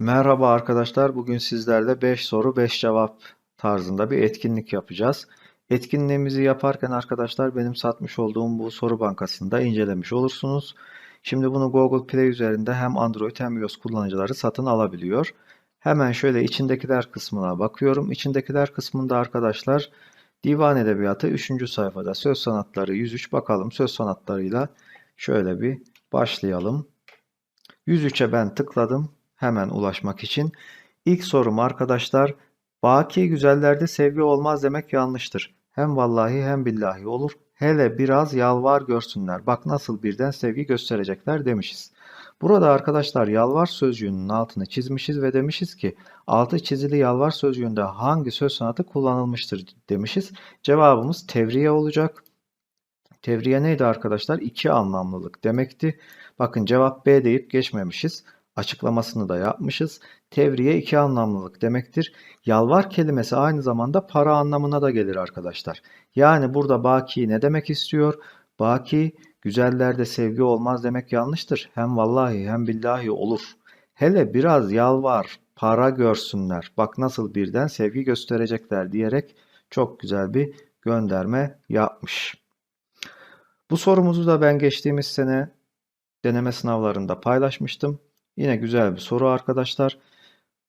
Merhaba arkadaşlar. Bugün sizlerle 5 soru 5 cevap tarzında bir etkinlik yapacağız. Etkinliğimizi yaparken arkadaşlar benim satmış olduğum bu soru bankasında incelemiş olursunuz. Şimdi bunu Google Play üzerinde hem Android hem iOS kullanıcıları satın alabiliyor. Hemen şöyle içindekiler kısmına bakıyorum. İçindekiler kısmında arkadaşlar Divan Edebiyatı 3. sayfada Söz Sanatları 103 bakalım söz sanatlarıyla şöyle bir başlayalım. 103'e ben tıkladım hemen ulaşmak için. İlk sorum arkadaşlar, baki güzellerde sevgi olmaz demek yanlıştır. Hem vallahi hem billahi olur. Hele biraz yalvar görsünler. Bak nasıl birden sevgi gösterecekler demişiz. Burada arkadaşlar yalvar sözcüğünün altını çizmişiz ve demişiz ki altı çizili yalvar sözcüğünde hangi söz sanatı kullanılmıştır demişiz. Cevabımız tevriye olacak. Tevriye neydi arkadaşlar? İki anlamlılık demekti. Bakın cevap B deyip geçmemişiz açıklamasını da yapmışız. Tevriye iki anlamlılık demektir. Yalvar kelimesi aynı zamanda para anlamına da gelir arkadaşlar. Yani burada baki ne demek istiyor? Baki güzellerde sevgi olmaz demek yanlıştır. Hem vallahi hem billahi olur. Hele biraz yalvar, para görsünler. Bak nasıl birden sevgi gösterecekler diyerek çok güzel bir gönderme yapmış. Bu sorumuzu da ben geçtiğimiz sene deneme sınavlarında paylaşmıştım. Yine güzel bir soru arkadaşlar.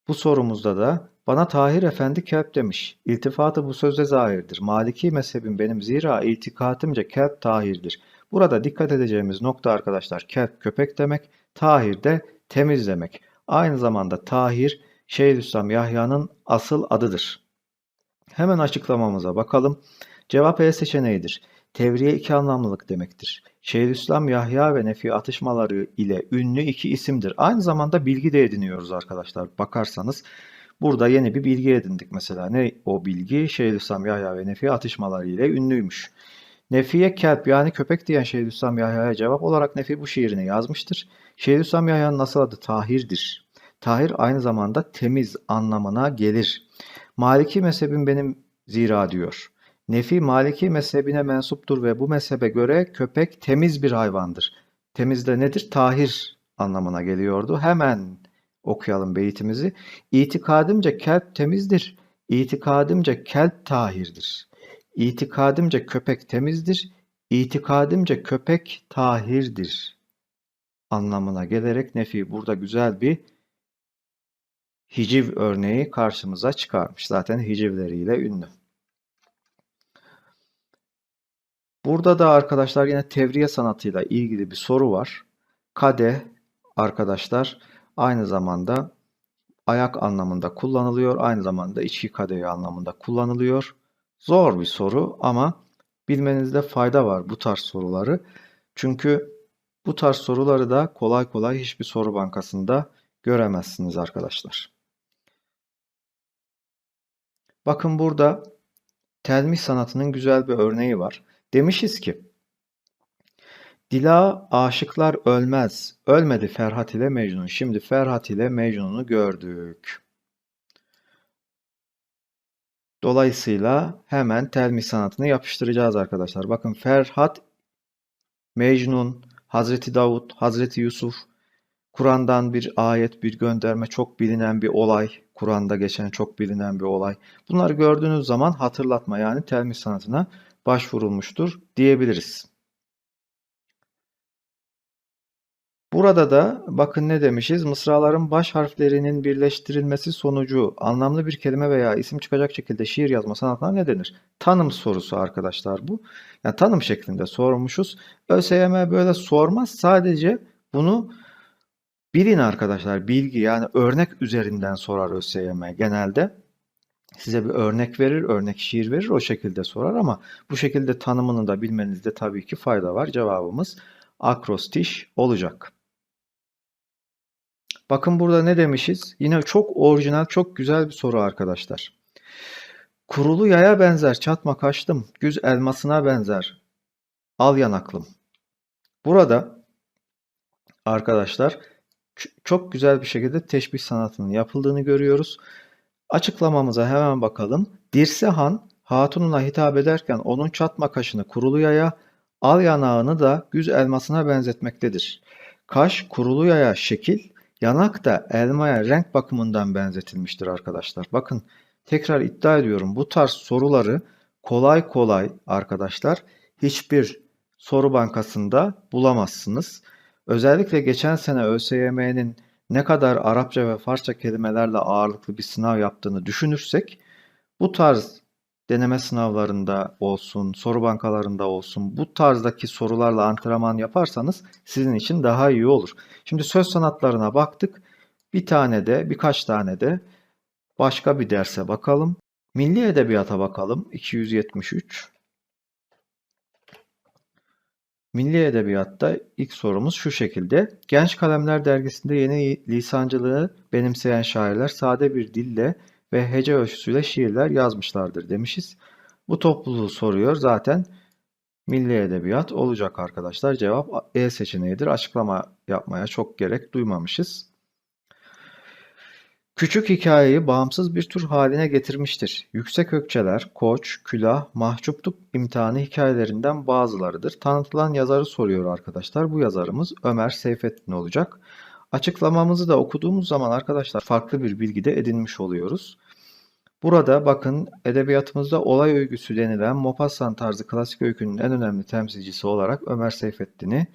Bu sorumuzda da bana Tahir Efendi kelp demiş. İltifatı bu sözde zahirdir. Maliki mezhebim benim zira itikatımca kelp tahirdir. Burada dikkat edeceğimiz nokta arkadaşlar kelp köpek demek, tahir de temiz demek. Aynı zamanda tahir Şeyhülislam Yahya'nın asıl adıdır. Hemen açıklamamıza bakalım. Cevap E seçeneğidir. Tevriye iki anlamlılık demektir. Şeyhülislam Yahya ve Nefi atışmaları ile ünlü iki isimdir. Aynı zamanda bilgi de ediniyoruz arkadaşlar. Bakarsanız burada yeni bir bilgi edindik mesela. Ne o bilgi? Şeyhülislam Yahya ve Nefi atışmaları ile ünlüymüş. Nefiye kelp yani köpek diyen Şeyhülislam Yahya'ya cevap olarak Nefi bu şiirini yazmıştır. Şeyhülislam Yahya'nın nasıl adı Tahir'dir. Tahir aynı zamanda temiz anlamına gelir. Maliki mezhebim benim zira diyor. Nefi Maliki mezhebine mensuptur ve bu mezhebe göre köpek temiz bir hayvandır. Temiz de nedir? Tahir anlamına geliyordu. Hemen okuyalım beytimizi. İtikadımca kelp temizdir. İtikadımca kelp tahirdir. İtikadımca köpek temizdir. İtikadımca köpek tahirdir. Anlamına gelerek Nefi burada güzel bir hiciv örneği karşımıza çıkarmış. Zaten hicivleriyle ünlü. Burada da arkadaşlar yine tevriye sanatıyla ilgili bir soru var. Kade arkadaşlar aynı zamanda ayak anlamında kullanılıyor. Aynı zamanda içki kadehi anlamında kullanılıyor. Zor bir soru ama bilmenizde fayda var bu tarz soruları. Çünkü bu tarz soruları da kolay kolay hiçbir soru bankasında göremezsiniz arkadaşlar. Bakın burada telmih sanatının güzel bir örneği var. Demişiz ki Dila aşıklar ölmez. Ölmedi Ferhat ile Mecnun. Şimdi Ferhat ile Mecnun'u gördük. Dolayısıyla hemen telmi sanatını yapıştıracağız arkadaşlar. Bakın Ferhat, Mecnun, Hazreti Davut, Hazreti Yusuf, Kur'an'dan bir ayet, bir gönderme, çok bilinen bir olay. Kur'an'da geçen çok bilinen bir olay. Bunları gördüğünüz zaman hatırlatma yani telmi sanatına başvurulmuştur diyebiliriz. Burada da bakın ne demişiz? Mısraların baş harflerinin birleştirilmesi sonucu anlamlı bir kelime veya isim çıkacak şekilde şiir yazma sanatına ne denir? Tanım sorusu arkadaşlar bu. Yani tanım şeklinde sormuşuz. ÖSYM böyle sormaz. Sadece bunu bilin arkadaşlar. Bilgi yani örnek üzerinden sorar ÖSYM genelde size bir örnek verir, örnek şiir verir, o şekilde sorar ama bu şekilde tanımını da bilmenizde tabii ki fayda var. Cevabımız akrostiş olacak. Bakın burada ne demişiz? Yine çok orijinal, çok güzel bir soru arkadaşlar. Kurulu yaya benzer, çatma kaçtım, güz elmasına benzer, al yanaklım. Burada arkadaşlar çok güzel bir şekilde teşbih sanatının yapıldığını görüyoruz. Açıklamamıza hemen bakalım. Dirse Han hatununa hitap ederken onun çatma kaşını kuruluyaya, al yanağını da güz elmasına benzetmektedir. Kaş kuruluyaya şekil, Yanak da elmaya renk bakımından benzetilmiştir arkadaşlar. Bakın tekrar iddia ediyorum bu tarz soruları kolay kolay arkadaşlar hiçbir soru bankasında bulamazsınız. Özellikle geçen sene ÖSYM'nin ne kadar Arapça ve Farsça kelimelerle ağırlıklı bir sınav yaptığını düşünürsek bu tarz deneme sınavlarında olsun, soru bankalarında olsun bu tarzdaki sorularla antrenman yaparsanız sizin için daha iyi olur. Şimdi söz sanatlarına baktık. Bir tane de birkaç tane de başka bir derse bakalım. Milli Edebiyata bakalım. 273. Milli Edebiyat'ta ilk sorumuz şu şekilde. Genç Kalemler dergisinde yeni lisancılığı benimseyen şairler sade bir dille ve hece ölçüsüyle şiirler yazmışlardır demişiz. Bu topluluğu soruyor. Zaten Milli Edebiyat olacak arkadaşlar. Cevap E seçeneğidir. Açıklama yapmaya çok gerek duymamışız. Küçük hikayeyi bağımsız bir tür haline getirmiştir. Yüksek Ökçeler, Koç, Külah, Mahcupluk imtihanı hikayelerinden bazılarıdır. Tanıtılan yazarı soruyor arkadaşlar. Bu yazarımız Ömer Seyfettin olacak. Açıklamamızı da okuduğumuz zaman arkadaşlar farklı bir bilgi de edinmiş oluyoruz. Burada bakın edebiyatımızda olay öyküsü denilen Maupassant tarzı klasik öykünün en önemli temsilcisi olarak Ömer Seyfettin'i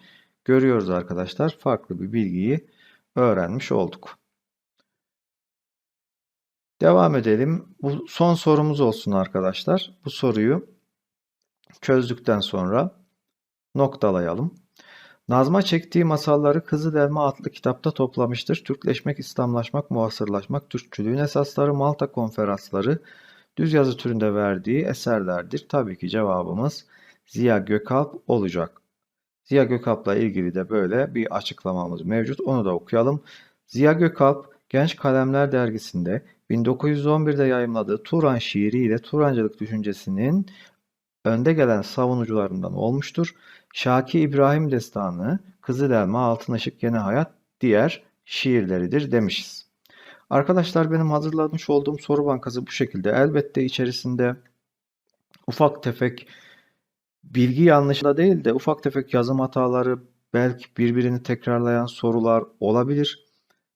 görüyoruz arkadaşlar. Farklı bir bilgiyi öğrenmiş olduk. Devam edelim. Bu son sorumuz olsun arkadaşlar. Bu soruyu çözdükten sonra noktalayalım. Nazma çektiği masalları Kızıl Elma adlı kitapta toplamıştır. Türkleşmek, İslamlaşmak, muhasırlaşmak, Türkçülüğün esasları, Malta konferansları düz yazı türünde verdiği eserlerdir. Tabii ki cevabımız Ziya Gökalp olacak. Ziya Gökalp'la ilgili de böyle bir açıklamamız mevcut. Onu da okuyalım. Ziya Gökalp Genç Kalemler dergisinde 1911'de yayımladığı Turan şiiriyle Turancılık düşüncesinin önde gelen savunucularından olmuştur. Şaki İbrahim Destanı, Kızıl Elma, Altın Işık, Yeni Hayat diğer şiirleridir demişiz. Arkadaşlar benim hazırlamış olduğum soru bankası bu şekilde. Elbette içerisinde ufak tefek bilgi yanlışla değil de ufak tefek yazım hataları, belki birbirini tekrarlayan sorular olabilir.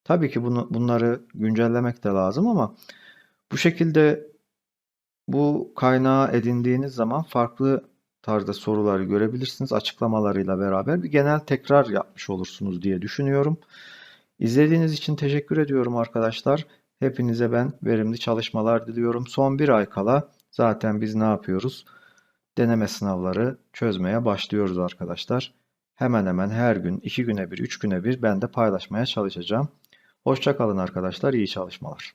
Tabii ki bunu, bunları güncellemek de lazım ama bu şekilde bu kaynağı edindiğiniz zaman farklı tarzda soruları görebilirsiniz. Açıklamalarıyla beraber bir genel tekrar yapmış olursunuz diye düşünüyorum. İzlediğiniz için teşekkür ediyorum arkadaşlar. Hepinize ben verimli çalışmalar diliyorum. Son bir ay kala zaten biz ne yapıyoruz? Deneme sınavları çözmeye başlıyoruz arkadaşlar. Hemen hemen her gün, iki güne bir, üç güne bir ben de paylaşmaya çalışacağım. Hoşçakalın arkadaşlar, iyi çalışmalar.